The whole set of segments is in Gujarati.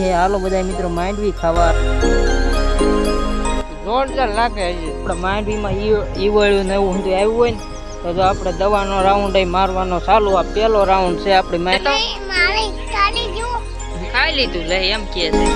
હે હાલો બધા મિત્રો માંડવી ખાવા. જોરદાર લાગે આપણે માંડવીમાં ઈવળ્યું ને એવું બધું આવ્યું હોય ને તો જો આપણે દવાનો રાઉન્ડ મારવાનો ચાલુ. આ પહેલો રાઉન્ડ છે આપણે માંડવી. ખાઈ લીધું લે એમ કે છે.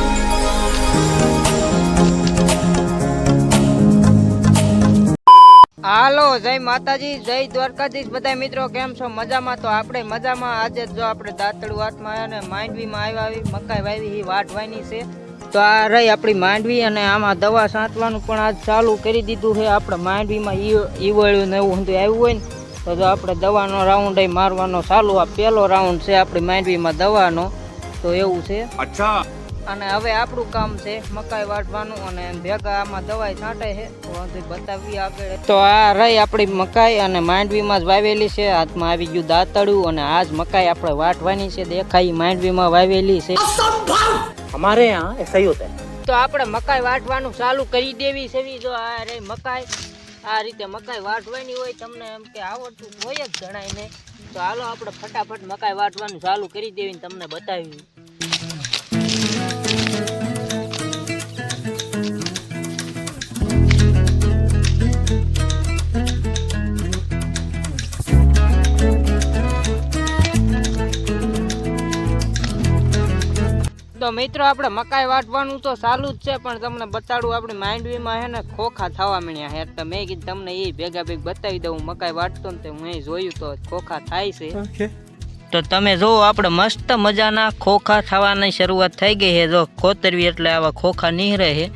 હાલો, જય માતાજી, જય દ્વારકાધીશ. બધા મિત્રો, કેમ છો? મજામાં? તો આપણે મજામાં. આજે જો આપણે દાંતળું હાથમાં આવ્યા ને માંડવીમાં આવ્યા આવી, મકાઈ વાવી એ વાટ વાઢવાની છે. તો આ રહી આપણી માંડવી અને આમાં દવા છાંટવાનું પણ આજ ચાલુ કરી દીધું છે. આપણે માંડવીમાં ઈવળ્યું ને એવું બધું આવ્યું હોય ને, તો જો આપણે દવાનો રાઉન્ડ મારવાનો ચાલુ. આ પહેલો રાઉન્ડ છે આપણી માંડવીમાં દવાનો. તો એવું છે. અચ્છા. અને હવે આપણું કામ છે મકાઈ વાટવાનું અને ભેગા આમાં દવાઈ છાંટે છે. વાંધો બતાવીએ આગળ. તો આ રહી આપણી મકાઈ અને માંડવીમાં જ વાવેલી છે. હાથમાં આવી ગયું દાતળું અને આ જ મકાઈ આપણે વાટવાની છે. દેખાઈ માંડવીમાં વાવેલી છે. અમારે યહાં એસા હી હોતા તો આપણે મકાઈ વાટવાનું ચાલુ કરી દેવી છે. જો આ રહી મકાઈ આ રીતે મકાઈ વાટવાની હોય તમને એમ કે આવડતું હોય જ જણાય ને. તો હાલો આપણે ફટાફટ મકાઈ વાટવાનું ચાલુ કરી દેવી તમને બતાવી તો મિત્રો આપણે મકાઈ વાટવાનું તો ચાલુ જ છે પણ તમને બતાડું આપણે માંડવીમાં હે ને ખોખા થવા મળ્યા છે. એટલે મેં કીધું તમને એ ભેગા ભેગ બતાવી દઉં મકાઈ વાટતો ને તે હું જોયું તો ખોખા થાય છે. તો તમે જુઓ આપણે મસ્ત મજાના ખોખા થવાની શરૂઆત થઈ ગઈ છે. જો ખોતરવી એટલે આવા ખોખા નીહરે છે.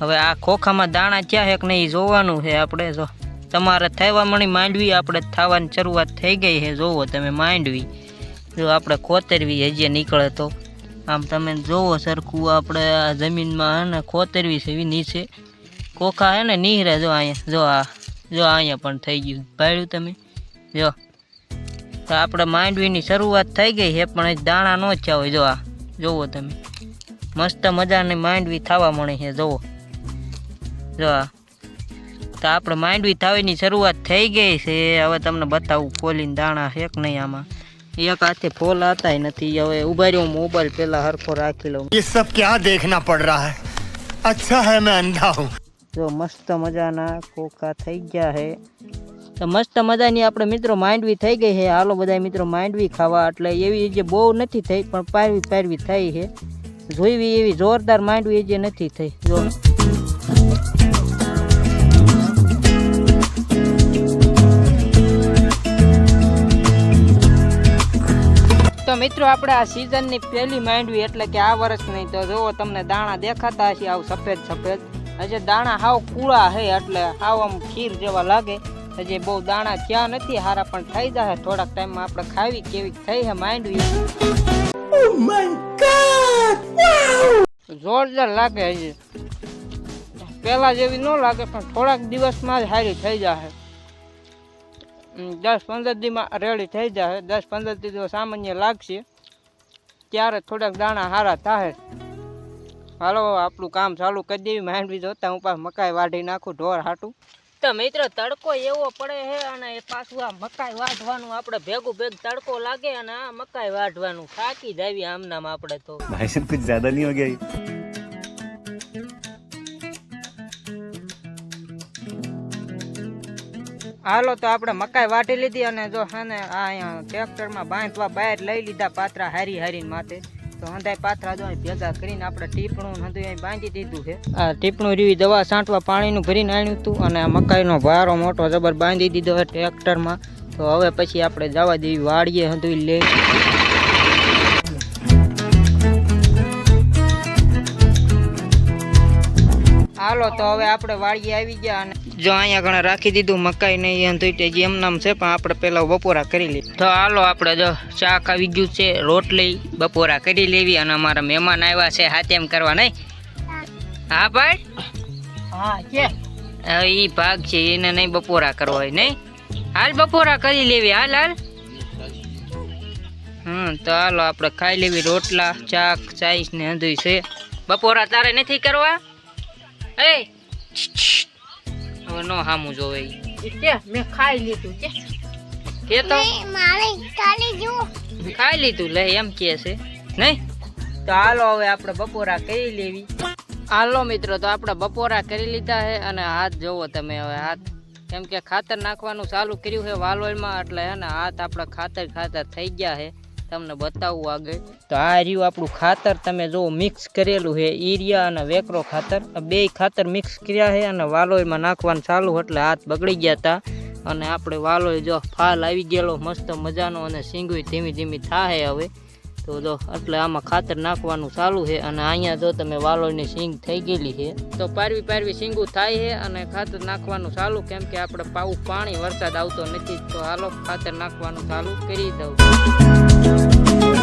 હવે આ ખોખામાં દાણા ક્યાં છે કે નહીં જોવાનું છે આપણે જો. તમારે થવા મળી માંડવી આપણે થવાની શરૂઆત થઈ ગઈ છે. જોવો તમે માંડવી જો આપણે ખોતરવી હજી નીકળે તો. આમ તમે જોવો સરખું આપણે આ જમીનમાં હે ને ખોતરવી છે એવી નીચે કોખા હે ને નીહરે જો અહીંયા, જો આ, જો અહીંયા પણ થઈ ગયું. ભાડ્યું તમે? જો. તો આપણે માંડવીની શરૂઆત થઈ ગઈ છે, પણ દાણા નો જ હોય, જો આ. જોવો તમે. મસ્ત મજાની માંડવી થવા મળે છે, જોવો. જો આ. તો આપણે માંડવી થાવીની શરૂઆત થઈ ગઈ છે. હવે તમને બતાવું, ખોલીને દાણા છે કે નહીં આમાં? એક હાથે ફોલ આતાય નથી હવે ઉભા રહ્યો મોબાઈલ પેલા હરખો રાખી લઉં ये सब क्या देखना पड़ रहा है अच्छा है मैं अंधा हूँ જો મસ્ત મજાના કોકા થઈ ગયા છે તો મસ્ત મજાની આપણે મિત્રો માંડવી થઈ ગઈ છે હાલો બધા મિત્રો માંડવી ખાવા એટલે એવી જે બહુ નથી થઈ પણ પારવી પારવી થઈ છે જોઈવી એવી જોરદાર માંડવી જે નથી થઈ જો તો મિત્રો આપણે આ સિઝનની પહેલી માંડવી એટલે કે આ વર્ષની તો જુઓ તમને દાણા દેખાતા હશે આવું સફેદ સફેદ. હજી દાણા હાવ કૂળા છે એટલે હાવ આમ ખીર જેવા લાગે. હજી બહુ દાણા ક્યાં નથી હારા પણ થઈ જાય થોડાક ટાઈમમાં આપણે ખાવી કેવી થઈ છે માંડવી. જોરદાર લાગે હજી. પેલા જેવી ન લાગે પણ થોડાક દિવસમાં જ હારી થઈ જાય હમ, દસ પંદર દીમાં રેડી થઈ જશે દસ પંદર દી સામાન્ય લાગશે. ત્યારે થોડાક દાણા સારા થશે હાલો આપણું કામ ચાલુ કરી દેવી. માંડવી જોતા હું પાછું મકાઈ વાઢી નાખું ઢોર હાટું. તો મિત્રો તડકો એવો પડે છે અને એ પાછું આ મકાઈ વાઢવાનું આપણે ભેગું ભેગ તડકો લાગે અને આ મકાઈ વાઢવાનું થાકી જાવી આમનામ આપણે તો. ભાઈ કુછ જ્યાદા નહીં હો ગયા હાલો તો આપણે મકાઈ વાટી લીધી અને જો હે આ અહીંયા ટ્રેક્ટરમાં બાંધવા બહાર લઈ લીધા પાત્રા હારી હારીને માથે. તો હંધાય પાત્રા જો ભેગા કરીને આપણે ટીપણું હંધું અહીં બાંધી દીધું છે. આ ટીપણું રીવી દવા છાંટવા પાણીનું ભરીને આણ્યું હતું અને આ મકાઈનો ભારો મોટો જબર બાંધી દીધો છે ટ્રેક્ટરમાં તો હવે પછી આપણે જવા દેવી વાડીએ હંધું લઈ. હાલો તો હવે આપણે વાળીએ આવી ગયા અને જો અહીંયા ઘણા રાખી દીધું મકાઈ ને એ તો એમ નામ છે પણ આપણે પહેલાં બપોરા કરી લઈએ. તો હાલો આપણે જો શાક આવી ગયું છે રોટલી બપોરા કરી લેવી અને અમારા મહેમાન આવ્યા છે હાથેમ કરવા નહીં? હા ભાઈ? હા કે? એ ભાગ છે એને નહીં બપોરા કરવા હોય નહીં? હાલ બપોરા કરી લેવી હાલ હાલ. હમ તો હાલો આપણે ખાઈ લેવી રોટલા ચા ચાઈસ ને હંધુય છે. બપોરા તારે નથી કરવા? એ હવે નો હામું જોવે ઈ. કે મેં ખાઈ લીધું કે. કે તો? મારે કાઢી જો. ખાઈ લીધું લે એમ કે છે. નહીં તો હાલો હવે આપણે બપોરા કરી લેવી. હાલો મિત્રો તો આપણે બપોરા કરી લીધા છે અને હાથ જોવો તમે હવે હાથ. કેમ કે ખાતર નાખવાનું ચાલુ કર્યું છે વાલોળમાં એટલે હે ને હાથ આપણા ખાતર ખાતર થઈ ગયા છે તમને બતાવું આગળ. તો આ રહ્યું આપણું ખાતર. તમે જો મિક્સ કરેલું છે, ઈરિયા અને વેકરો ખાતર. બે ખાતર મિક્સ કર્યા છે અને વાલોયમાં નાખવાનું ચાલુ એટલે હાથ બગડી ગયા હતા અને આપણે વાલોય જો ફાલ આવી ગયેલો, મસ્ત મજાનો અને સિંગવી ધીમી ધીમી થાય હવે. તો જો, એટલે આમાં ખાતર નાખવાનું ચાલુ છે અને અહીંયા જો તમે વાલોળની સિંગ થઈ ગયેલી છે, તો પારવી પારવી સિંગું થાય છે અને ખાતર નાખવાનું ચાલુ, કેમ કે આપણે પાવું પાણી વરસાદ આવતો નથી, તો હાલો ખાતર નાખવાનું ચાલુ કરી દઉં.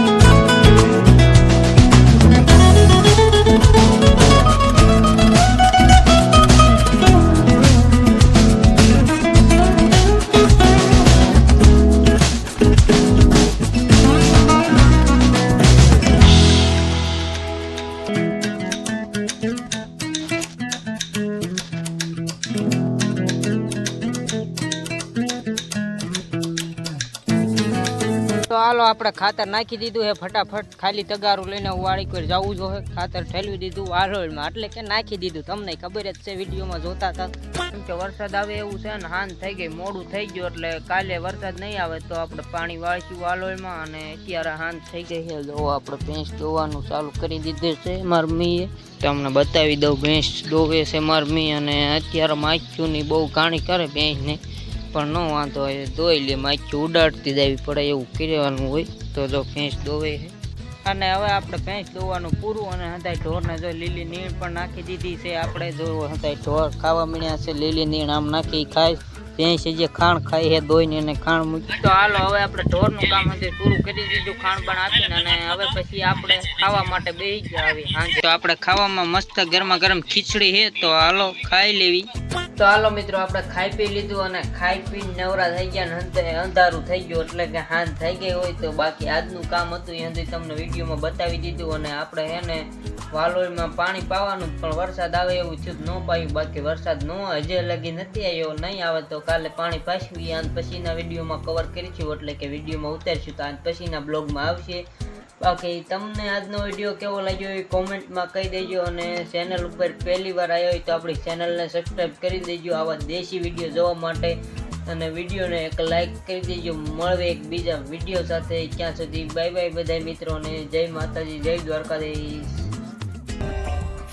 આપણે ખાતર નાખી દીધું હે ફટાફટ ખાલી તગારું લઈને વાળી કરી જવું જોઈએ ખાતર ઠેલવી દીધું વારોળમાં એટલે કે નાખી દીધું. તમને ખબર જ છે, વિડીયોમાં જોતા હતા. કેમ કે વરસાદ આવે એવું છે ને, હાન થઈ ગઈ, મોડું થઈ ગયું, એટલે કાલે વરસાદ નહીં આવે તો આપણે પાણી વાળશું વાલોળમાં અને અત્યારે હાન થઈ ગઈ છે. જો આપણે ભેંસ દોવાનું ચાલુ કરી દીધું છે, મારી મીએ. તમને બતાવી દઉં, ભેંસ દોવે છે મારી મી અને અત્યારે માખ્યુંની બહુ ઘાણી કરે ભેંસને. પણ ન વાંધો હોય. ધોઈ લે માખી ઉડાડતી દેવી પડે, એવું કરવાનું હોય તો જો ભેંસ દોવે છે. અને હવે આપણે ભેંસ દોવાનું પૂરું અને હંતાય ઢોરને જો લીલી નીણ પણ નાખી દીધી છે. આપણે જો હંતાય ઢોર ખાવા મળ્યા છે, લીલી નીણ આમ નાખી ખાય. ભેંસ જે ખાણ ખાઈ હે દોઈને એને ખાણ મૂકી. તો હાલો, હવે આપણે ઢોરનું કામ હતું પૂરું કરી દીધું, ખાણ પણ આપીને, અને હવે પછી આપણે ખાવા માટે બેસી ગયા આવી. હાંજે તો આપણે ખાવામાં મસ્ત ગરમા ગરમ ખીચડી હે તો હાલો, ખાઈ લેવી. તો હાલો મિત્રો, આપણે ખાઈ પી લીધું અને ખાઈ પી નવરા થઈ ગયા ને અંતે અંધારું થઈ ગયું, એટલે કે હાન થઈ ગઈ હોય તો બાકી આજનું કામ હતું એ હજી તમને વિડીયોમાં બતાવી દીધું અને આપણે હે ને વાલોળમાં પાણી પાવાનું પણ વરસાદ આવે એવું થયું. ન પાયું, બાકી વરસાદ ન હજે લગી નથી આવ્યો, નહીં આવે તો કાલે પાણી પાછવી અને પછીના વિડીયોમાં કવર કરીશું એટલે કે વિડીયોમાં ઉતારીશું તો આજ પછીના બ્લોગમાં આવશે. બાકી તમને આજનો વીડિયો કેવો લાગ્યો એ કોમેન્ટમાં કહી દેજો અને ચેનલ ઉપર પહેલી વાર આવ્યો હોય તો આપણી ચેનલને સબસ્ક્રાઈબ કરી દેજો. આવા દેશી વીડિયો જોવા માટે અને વિડીયોને એક લાઈક કરી દેજો. મળવે એક બીજા વીડિયો સાથે. ત્યાં સુધી બાય બાય બધા મિત્રોને જય માતાજી, જય દ્વારકાધીશ.